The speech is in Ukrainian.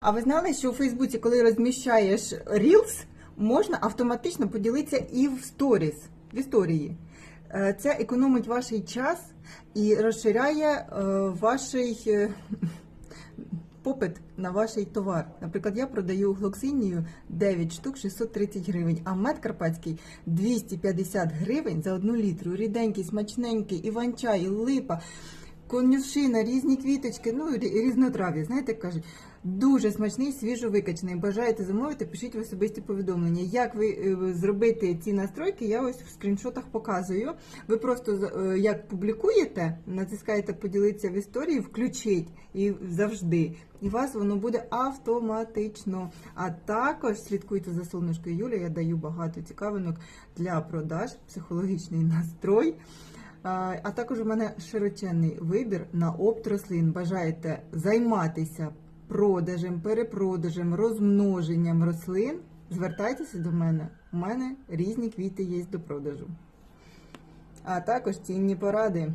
А ви знали, що у Фейсбуці, коли розміщаєш Reels, можна автоматично поділитися і в сторіс, в історії. Е, Це економить ваш час і розширяє е, ваш е, попит на ваш товар. Наприклад, я продаю глоксинію 9 штук 630 гривень, а мед карпатський 250 гривень за одну літру. Ріденький, смачненький, іван-чай, липа, конюшина, різні квіточки, ну рі- різнотрав'я, знаєте, як кажуть. Дуже смачний, свіжо викачаний. Бажаєте замовити, пишіть в особисті повідомлення. Як ви е, зробити ці настройки, я ось в скріншотах показую. Ви просто е, як публікуєте, натискаєте поділитися в історії, включіть і завжди. І вас воно буде автоматично. А також слідкуйте за солнышкою Юлія. Я даю багато цікавинок для продаж, психологічний настрой. А також у мене широченний вибір на опт рослин. Бажаєте займатися продажем, перепродажем, розмноженням рослин? Звертайтеся до мене. У мене різні квіти є до продажу. А також цінні поради.